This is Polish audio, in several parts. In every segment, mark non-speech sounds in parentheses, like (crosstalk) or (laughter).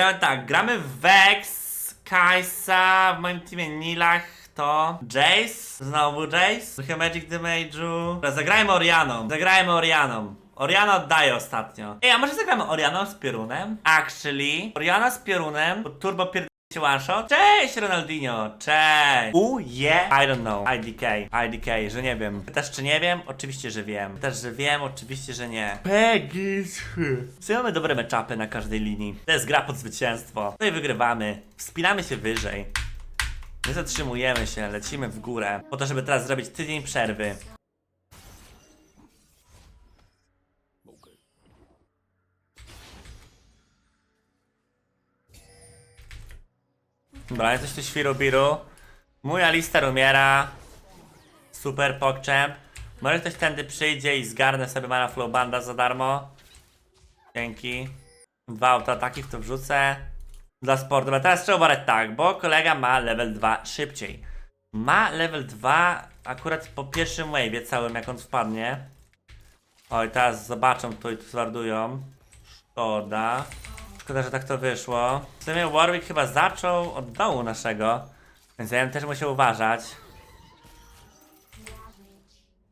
gramy tak, gramy w Vex, Kajsa, w moim teamie Nilach to Jace, znowu Jace, trochę Magic Damage'u. Zagrajmy Orianą, zagrajmy Orianą. Oriana oddaje ostatnio. Ej, a może zagramy Orianą z Piorunem? Actually, Oriana z Piorunem, bo turbo pierdolę shot. Cześć Ronaldinho, cześć! U, je, I don't know. IDK, IDK, że nie wiem. Pytasz czy nie wiem? Oczywiście, że wiem. Pytasz, że wiem? Oczywiście, że nie. Pegis. Co mamy dobre meczapy na każdej linii. To jest gra pod zwycięstwo. No i wygrywamy. Wspinamy się wyżej. Nie zatrzymujemy się, lecimy w górę. Po to, żeby teraz zrobić tydzień przerwy. Dobra, jesteś tu świrubiru. Mój Alister umiera. Super PogChamp. Może ktoś tędy przyjdzie i zgarnę sobie mana flow banda za darmo. Dzięki. Dwa autoataki w to wrzucę. Dla sportu. Teraz trzeba uważać tak, bo kolega ma level 2 szybciej. Ma level 2 akurat po pierwszym wave'ie całym, jak on wpadnie. Oj, teraz zobaczą to i tu zwardują. Szkoda. Szkoda, że tak to wyszło. W sumie Warwick chyba zaczął od dołu naszego, więc ja też musiał uważać.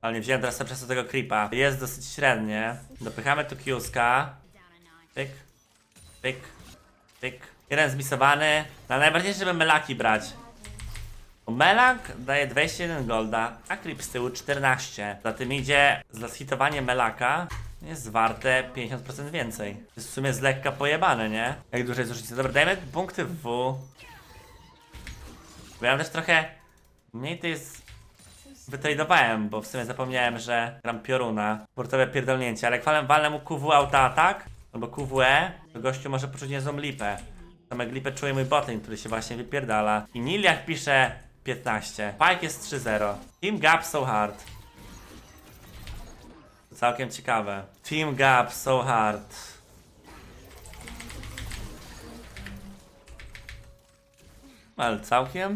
Ale nie wziąłem teraz przez tego creepa. Jest dosyć średnie. Dopychamy tu Kiuska. Pyk, pyk, pyk. Jeden zmisowany. Na najważniejsze, żeby melaki brać. Bo Melak daje 21 golda, a creep z tyłu 14. Za tym idzie zhitowanie Melaka jest warte 50% więcej. Jest w sumie z lekka pojebane, nie? Jak duża jest różnica. Dobra, dajmy punkty w W. Bo ja mam też trochę mniej to jest wytradowałem, bo w sumie zapomniałem, że gram pioruna. Portowe pierdolnięcie, ale jak walę, walę mu QW auto atak, albo QWE, to gościu może poczuć niezłą lipę. Tomek lipę czuje mój botlane, który się właśnie wypierdala. I Niliach pisze 15. Pike jest 3-0. Team Gap so hard. Całkiem ciekawe. Team Gap so hard. Ale całkiem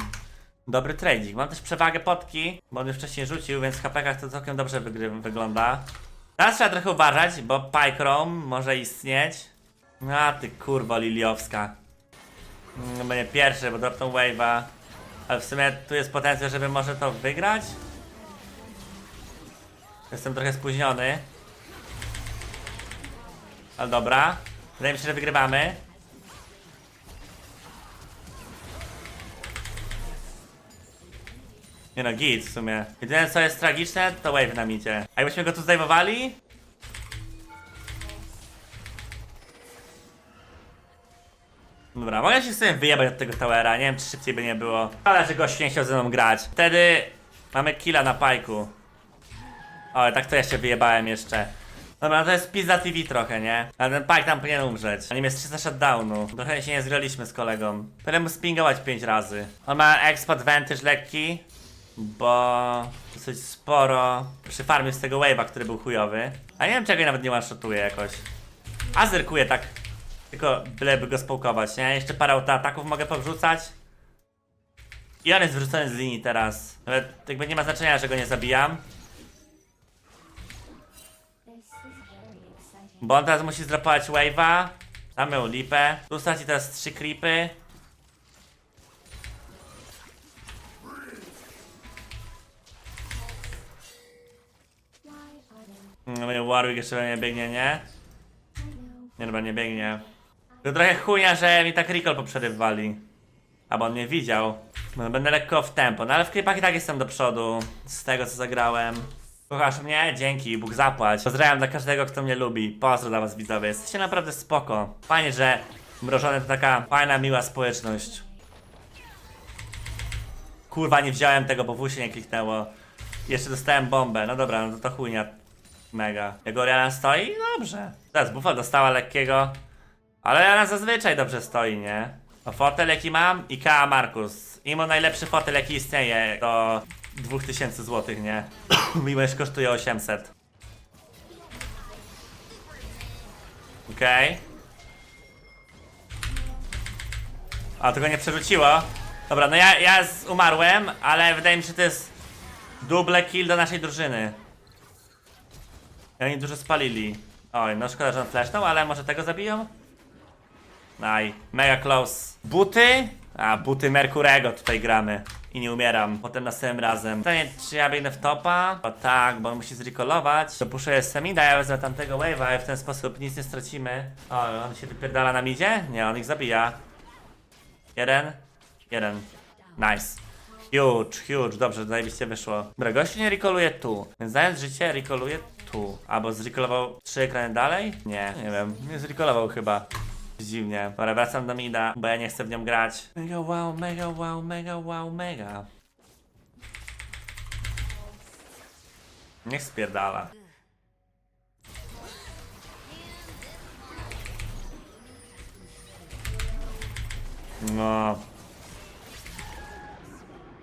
dobry trading. Mam też przewagę potki, bo on już wcześniej rzucił, więc w HP'kach to całkiem dobrze wygląda. Teraz trzeba trochę uważać, bo Pychrome może istnieć. A ty kurwa Liliowska. Mm, Będzie pierwszy, bo dropną wave'a. Ale w sumie tu jest potencjał, żeby może to wygrać. Jestem trochę spóźniony. Ale dobra. Wydaje mi się, że wygrywamy. Nie no, git w sumie. Jedyne co jest tragiczne, to wave nam idzie. A jakbyśmy go tu zdejmowali? Dobra, mogę się sobie wyjebać od tego towera, nie wiem czy szybciej by nie było. Ale że gość nie chciał ze mną grać. Wtedy mamy killa na pajku. O, tak to ja się wyjebałem jeszcze. Dobra, no to jest pizza TV trochę, nie? Ale ten pike tam powinien umrzeć. A nim jest 300 shutdownu. Trochę się nie zgraliśmy z kolegą. Będę mu spingować 5 razy. On ma exp advantage lekki, bo dosyć sporo przyfarmił z tego wave'a, który był chujowy. A nie wiem czego nawet nie one-shotuje jakoś. A zerkuje tak. Tylko byleby go społkować, nie? Jeszcze parę autoataków mogę powrzucać. I on jest wyrzucony z linii teraz. Nawet jakby nie ma znaczenia, że go nie zabijam. Bo on teraz musi zdrapować wave'a. Tam miał lipę. Tu straci teraz trzy creepy. No, Warwick jeszcze we mnie biegnie, nie? Nie, dobra, nie biegnie. To trochę chujnia, że mi tak recall poprzerywali. Albo on mnie widział. No, będę lekko w tempo. No ale w klipach i tak jestem do przodu. Z tego co zagrałem. Kochasz mnie? Dzięki, Bóg zapłać. Pozdrawiam dla każdego, kto mnie lubi. Pozdro dla was widzowie. Jesteście naprawdę spoko. Fajnie, że Mrożone to taka fajna, miła społeczność. Kurwa, nie wziąłem tego, bo w nie kliknęło. Jeszcze dostałem bombę. No dobra, no to, to chujnia. Mega. Jak Oriana stoi? Dobrze. Teraz Bufa dostała lekkiego. Ale Oriana zazwyczaj dobrze stoi, nie? O fotel jaki mam i K Markus. Imo najlepszy fotel jaki istnieje to 2000 zł, nie? (coughs) Mimo że kosztuje 800. Okej. A tego nie przerzuciło. Dobra, no ja, ja umarłem, ale wydaje mi się, że to jest double kill do naszej drużyny. I oni dużo spalili. Oj, no szkoda, że on flashnął, ale może tego zabiją? Aj, mega close. Buty? A, buty Merkurego tutaj gramy. I nie umieram. Potem następnym razem. Pytanie, czy ja biegnę w topa? O tak, bo on musi zrecallować. Dopuszczuję Semida, ja wezmę tamtego wave'a i w ten sposób nic nie stracimy. O, on się wypierdala na midzie? Nie, on ich zabija. Jeden. Jeden. Nice. Huge, huge, dobrze, zajebiście wyszło. Dobra, gościu nie rekoluje tu, więc znając życie, rekoluje tu. Albo zrekolował trzy ekrany dalej? Nie, nie wiem, nie zrekolował chyba. Dziwnie. Dobra, wracam do Mida, bo ja nie chcę w nią grać. Mega wow, mega wow, mega wow, mega. Niech spierdala. No.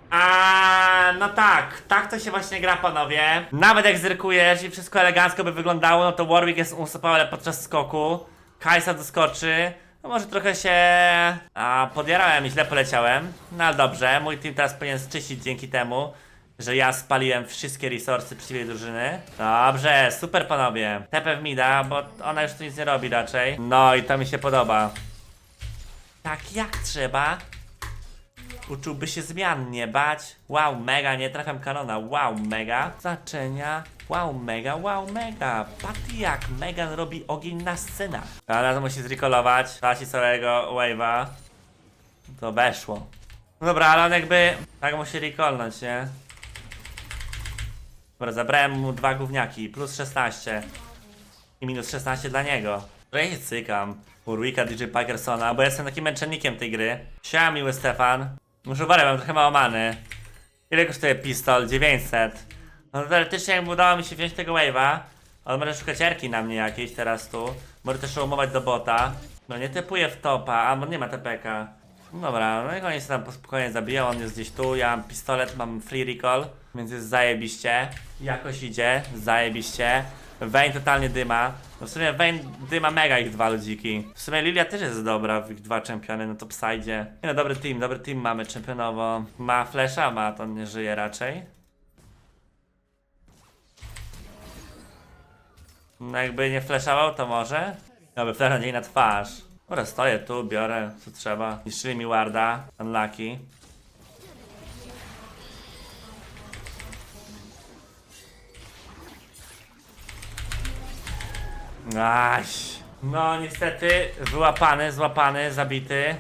A no tak, tak to się właśnie gra, panowie. Nawet jak zrykujesz i wszystko elegancko by wyglądało, no to Warwick jest unstoppable podczas skoku. Kajsa doskoczy. No może trochę się a, podjarałem i źle poleciałem. No ale dobrze, mój team teraz powinien zczyścić dzięki temu, że ja spaliłem wszystkie resursy przeciwnej drużyny. Dobrze, super panowie. Tepę w mida, bo ona już tu nic nie robi raczej. No i to mi się podoba. Tak jak trzeba. Uczułby się zmian nie bać. Wow, mega, nie trafiam kanona. Wow, mega. Znaczenia. Wow, mega, wow, mega. Patrz jak Megan robi ogień na scenach. To musi zrecallować. Traci całego wave'a. To weszło. No dobra, ale on jakby... Tak musi recallnąć, nie? Dobra, zabrałem mu dwa gówniaki. Plus 16. I minus 16 dla niego. Że ja się cykam. Urwika DJ Parkersona, bo jestem takim męczennikiem tej gry. Siema miły Stefan. Muszę uważać, mam trochę mało. Ile kosztuje pistol? 900. No teoretycznie jakby udało mi się wziąć tego wave'a, on może szukać erki na mnie jakieś teraz tu. Może też umować do bota. No nie typuje w topa, a nie ma TPK. No dobra, no i oni się tam spokojnie zabiją, on jest gdzieś tu, ja mam pistolet, mam free recall, więc jest zajebiście. Jakoś idzie, zajebiście. Vayne totalnie dyma. No w sumie Vayne dyma mega ich dwa ludziki. W sumie Lilia też jest dobra w ich dwa czempiony, no to psajdzie. Nie no, dobry team, dobry team mamy czempionowo. Ma flesza, ma, to nie żyje raczej. No jakby nie flashował, to może? Dobra, flesza jej na twarz. Dobra, stoję tu, biorę, co trzeba. Niszczyli mi warda, unlucky. Aś. No niestety, wyłapany, złapany, zabity.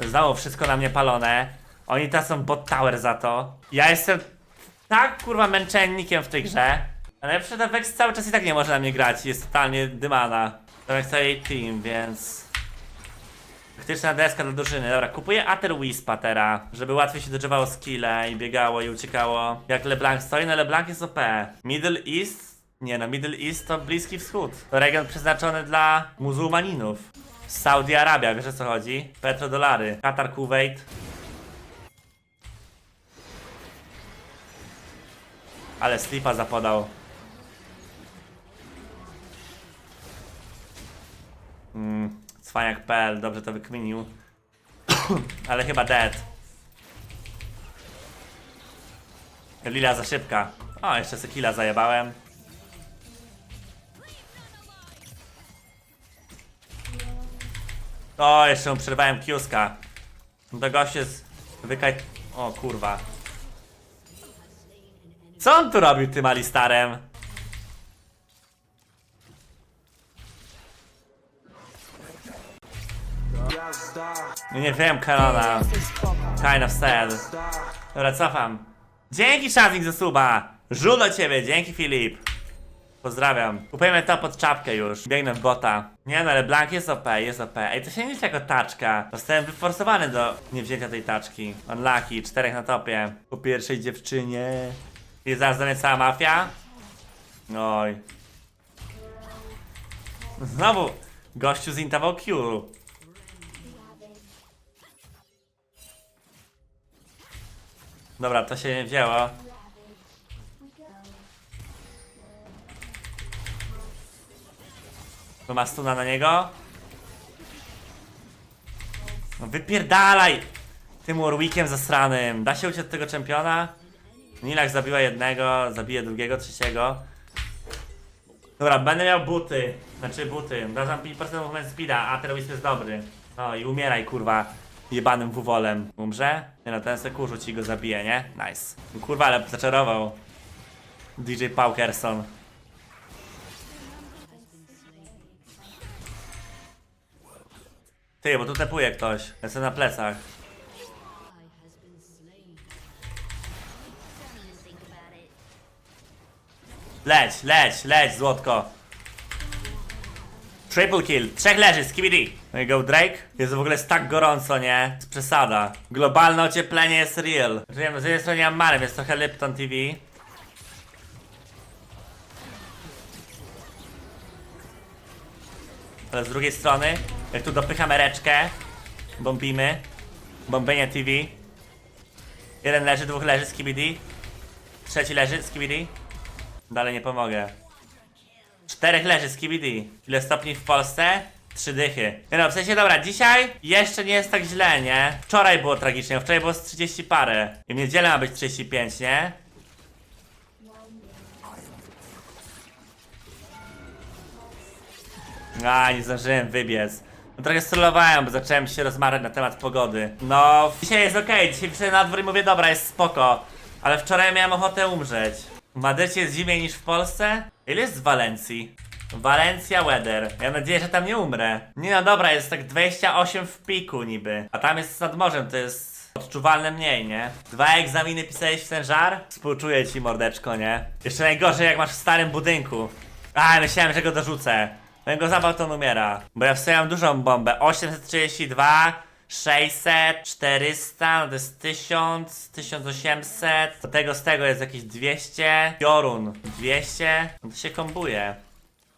Znowu wszystko na mnie palone. Oni teraz są bot tower za to. Ja jestem tak kurwa męczennikiem w tej grze. Ale przede Vex cały czas i tak nie może na mnie grać. Jest totalnie dymana. Jest jej team, więc... Faktyczna deska do drużyny. Dobra, kupuję Ater Wispa teraz, żeby łatwiej się dodżywało skille i biegało i uciekało. Jak LeBlanc stoi, no LeBlanc jest OP. Middle East? Nie no, Middle East to Bliski Wschód. To region przeznaczony dla muzułmaninów. Saudi Arabia, wiesz o co chodzi? Petrodolary. Katar, Kuwait. Ale slipa zapodał. Mm, cwaniak.pl, dobrze to wykminił. (coughs) Ale chyba dead. Lila za szybka. O, jeszcze sekila zajebałem. O, jeszcze mu przerwałem kiuska. To gość jest wykaj... O kurwa. Co on tu robił tym Alistarem? Nie wiem, Kanona. Kind of sad. Dobra, cofam. Dzięki Shazing za suba. Do ciebie, dzięki Filip. Pozdrawiam. Kupujemy to pod czapkę już. Biegnę w bota. Nie no, ale Blank jest OP, jest OP. Ej, to się nie liczy jako taczka. Zostałem wyforsowany do niewzięcia tej taczki. Unlucky, czterech na topie. Po pierwszej dziewczynie. Jest zaraz do mnie cała mafia? Oj. Znowu gościu zintował Q. Dobra, to się nie wzięło. To ma stuna na niego. No wypierdalaj! Tym Warwickiem zasranym. Da się uciec od tego czempiona? Nilak zabiła jednego, zabije drugiego, trzeciego. Dobra, będę miał buty. Znaczy buty. Dam 5% movement speeda, a terrorist jest dobry. O i umieraj kurwa jebanym wuwolem. Umrze? Nie no, ten se kurzu ci go zabije, nie? Nice. Kurwa, ale zaczarował. DJ Paukerson. Ty, bo tu tepuje ktoś. Jestem na plecach. Leć, leć, leć, złotko. Triple kill, trzech leży, skibidi. No go Drake. Jest w ogóle jest tak gorąco, nie? Z przesada. Globalne ocieplenie jest real. Wiem, z jednej strony mam mary, więc trochę Lipton TV. Ale z drugiej strony, jak tu dopychamy reczkę, bombimy, bombienie TV. Jeden leży, dwóch leży, skibidi. Trzeci leży, skibidi. Dalej nie pomogę. Czterech leży KBD. Ile stopni w Polsce? Trzy dychy. Nie no, w sensie dobra, dzisiaj jeszcze nie jest tak źle, nie? Wczoraj było tragicznie, wczoraj było z 30 parę. I w niedzielę ma być 35, nie? A, nie zdążyłem wybiec. No trochę strollowałem, bo zacząłem się rozmawiać na temat pogody. No, dzisiaj jest okej, dzisiaj wyszedłem na dwór i mówię, dobra, jest spoko. Ale wczoraj miałem ochotę umrzeć. W Madrycie jest zimniej niż w Polsce? Ile jest w Walencji? Walencja weather. Ja mam nadzieję, że tam nie umrę. Nie no dobra, jest tak 28 w piku niby. A tam jest nad morzem, to jest odczuwalne mniej, nie? Dwa egzaminy pisałeś w ten żar? Współczuję ci mordeczko, nie? Jeszcze najgorzej jak masz w starym budynku. A, myślałem, że go dorzucę. No go zawał to umiera. Bo ja wstawiam dużą bombę. 832, 600, 400, no to jest 1000, 1800. Do tego z tego jest jakieś 200. Piorun 200. No to się kombuje.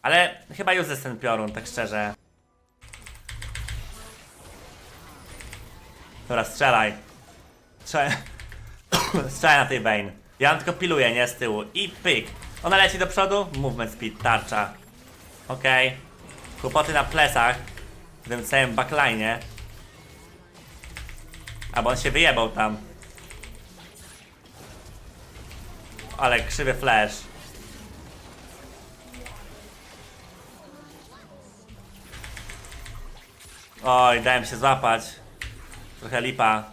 Ale chyba już ten piorun, tak szczerze. Dobra, strzelaj. Strzelaj, (coughs) strzelaj na tej Bane. Ja ją tylko piluję, nie z tyłu. I pyk. Ona leci do przodu. Movement speed, tarcza. Okej. Kłopoty na plecach. W tym całym backline'ie. A on się wyjebał tam. Ale krzywy flash. Oj, dałem się złapać. Trochę lipa.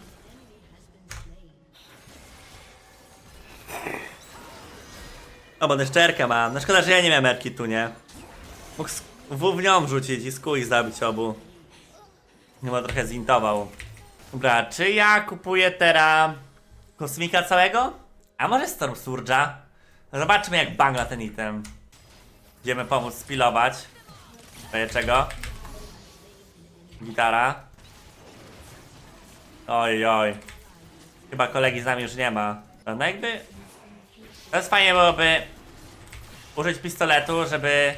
O, bo szczerkę mam. No szkoda, że ja nie miałem erki tu, nie? Mógł w nią wrzucić i skuj zabić obu. Chyba trochę zintował. Dobra, czy ja kupuję teraz kosmika całego? A może Storm Surge'a? Zobaczmy jak bangla ten item. Idziemy pomóc spilować. Daję czego? Gitara. Oj, oj. Chyba kolegi z nami już nie ma. No jakby... Teraz fajnie byłoby użyć pistoletu, żeby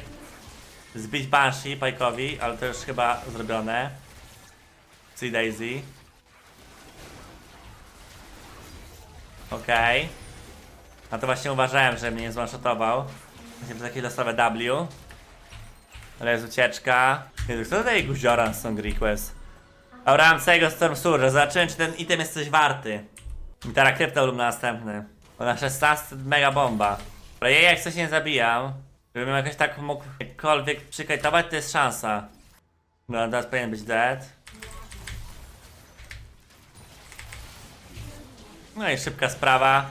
zbić Banshee Pajkowi, ale to już chyba zrobione. Sea Daisy. Okej. A to właśnie uważałem, że mnie nie zwanshotował. Właśnie przez jakieś losowe W. Ale jest ucieczka. Kto daje guziora Song Request? Całego Storm Surge. Zobaczyłem, czy ten item jest coś warty. Gitara krypto lub następny. Bo na 16 mega bomba. Ale jej jak coś nie zabijam, żebym jakoś tak mógł jakkolwiek przykajtować, to jest szansa. No, teraz powinien być dead. No i szybka sprawa.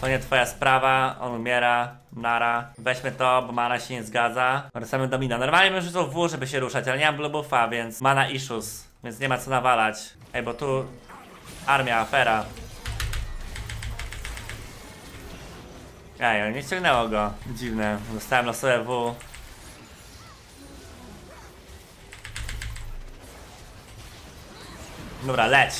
To nie twoja sprawa, on umiera, nara. Weźmy to, bo mana się nie zgadza. Wracamy do mina. Normalnie bym rzucał W, żeby się ruszać, ale nie mam blue więc mana issues. Więc nie ma co nawalać. Ej, bo tu armia, afera. Ej, nie ściągnęło go. Dziwne. Dostałem losowe W. Dobra, leć.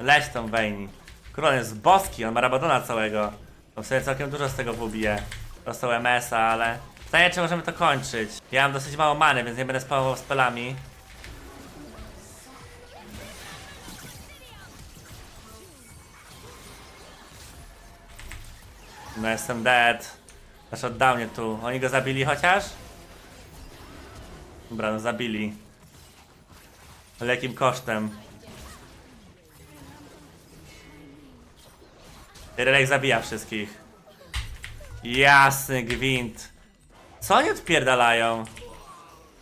Leć tą Wejni. Król jest boski, on ma Rabadona całego. To w sumie całkiem dużo z tego W bije. Dostał MS-a, ale... Pytanie, czy możemy to kończyć. Ja mam dosyć mało many, więc nie będę spałował spelami. No jestem dead. Znaczy oddał mnie tu. Oni go zabili chociaż? Dobra, no zabili. Ale jakim kosztem? Relek zabija wszystkich. Jasny gwint. Co oni odpierdalają?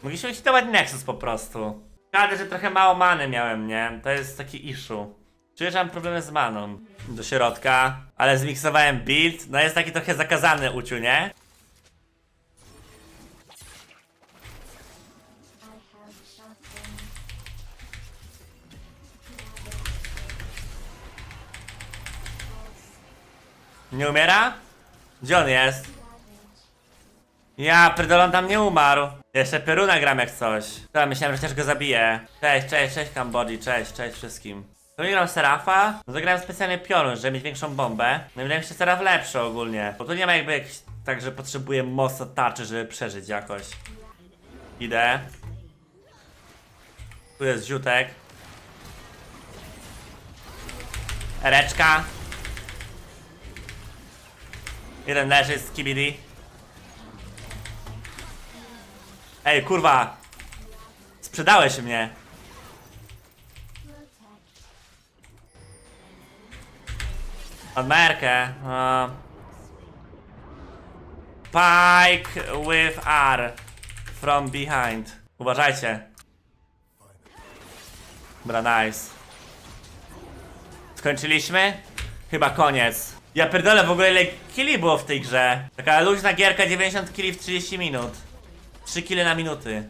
Mogliśmy hitować Nexus po prostu. Szkoda, że trochę mało many miałem, nie? To jest taki issue. Czuję, że mam problemy z maną. Do środka. Ale zmiksowałem build. No jest taki trochę zakazany uciu, nie? Nie umiera? Gdzie on jest? Ja, Perdolon tam nie umarł. Jeszcze Peruna gram jak coś. Dobra, myślałem, że też go zabiję. Cześć, cześć, cześć Kambodzi, cześć, cześć wszystkim. To nie gram Serafa, no zagrałem specjalnie piorun, żeby mieć większą bombę. No i się Seraf lepszy ogólnie. Bo tu nie ma jakby jakiś, tak, że potrzebuję mocno tarczy, żeby przeżyć jakoś. Idę. Tu jest ziutek. Ereczka. Jeden leży z kibidi. Ej, kurwa! Sprzedałeś mnie! Odmerkę. No. Pike with R. From behind. Uważajcie. Dobra, nice. Skończyliśmy? Chyba koniec. Ja pierdolę w ogóle ile killi było w tej grze. Taka luźna gierka 90 killi w 30 minut. 3 kile na minuty.